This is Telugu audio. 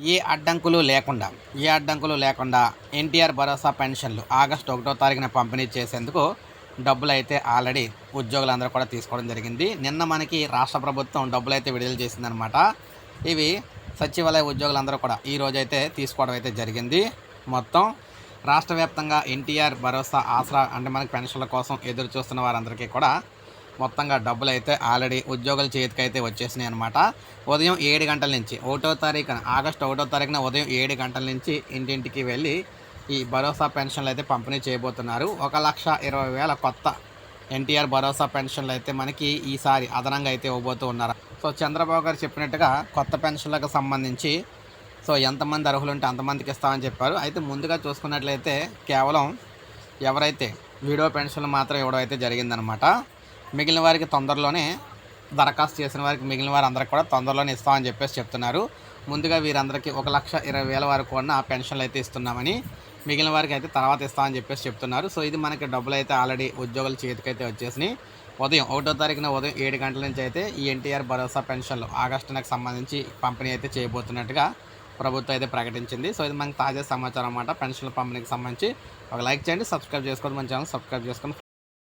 ఏ అడ్డంకులు లేకుండా ఏ అడ్డంకులు లేకుండా ఎన్టీఆర్ భరోసా పెన్షన్లు ఆగస్టు ఒకటో తారీఖున పంపిణీ చేసేందుకు డబ్బులు అయితే ఆల్రెడీ ఉద్యోగులందరూ కూడా తీసుకోవడం జరిగింది. నిన్న మనకి రాష్ట్ర ప్రభుత్వం డబ్బులు అయితే విడుదల చేసిందనమాట ఇవి సచివాలయ ఉద్యోగులందరూ కూడా ఈ రోజైతే అయితే తీసుకోవడం అయితే జరిగింది. మొత్తం రాష్ట్ర వ్యాప్తంగా ఎన్టీఆర్ భరోసా ఆసరా అంటే మనకి పెన్షన్ల కోసం ఎదురు చూస్తున్న వారందరికీ కూడా మొత్తంగా డబ్బులు అయితే ఆల్రెడీ ఉద్యోగుల చేతికి అయితే వచ్చేసినాయి అనమాట ఉదయం ఏడు గంటల నుంచి ఒకటో తారీఖున ఆగస్టు ఒకటో తారీఖున ఉదయం ఏడు గంటల నుంచి ఇంటింటికి వెళ్ళి ఈ భరోసా పెన్షన్లు అయితే పంపిణీ చేయబోతున్నారు. ఒక లక్ష ఇరవై వేల కొత్త ఎన్టీఆర్ భరోసా పెన్షన్లు అయితే మనకి ఈసారి అదనంగా అయితే ఇవ్వబోతూ ఉన్నారు. సో చంద్రబాబు గారు చెప్పినట్టుగా కొత్త పెన్షన్లకు సంబంధించి సో ఎంతమంది అర్హులు ఉంటే అంతమందికి ఇస్తామని చెప్పారు. అయితే ముందుగా చూసుకున్నట్లయితే కేవలం ఎవరైతే వీడియో పెన్షన్లు మాత్రం ఇవ్వడం అయితే జరిగిందనమాట మిగిలిన వారికి తొందరలోనే దరఖాస్తు చేసిన వారికి మిగిలిన వారు అందరికి కూడా తొందరలోనే ఇస్తామని చెప్పేసి చెప్తున్నారు. ముందుగా వీరందరికీ ఒక లక్ష ఇరవై వేల వరకు ఉన్న పెన్షన్లు అయితే ఇస్తున్నామని మిగిలిన వారికి అయితే తర్వాత ఇస్తామని చెప్పేసి చెప్తున్నారు. సో ఇది మనకి డబ్బులు అయితే ఆల్రెడీ ఉద్యోగుల చేతికైతే వచ్చేసినాయి. ఉదయం ఒకటో తారీఖున ఉదయం ఏడు గంటల నుంచి అయితే ఈ ఎన్టీఆర్ భరోసా పెన్షన్లు ఆగస్టు నెలకు సంబంధించి పంపిణీ అయితే చేయబోతున్నట్టుగా ప్రభుత్వం అయితే ప్రకటించింది. సో ఇది మనకి తాజా సమాచారం అన్నమాట. పెన్షన్ల పంపిణీకి సంబంధించి ఒక లైక్ చేయండి సబ్స్క్రైబ్ చేసుకోండి మన ఛానల్ సబ్స్క్రైబ్ చేసుకొని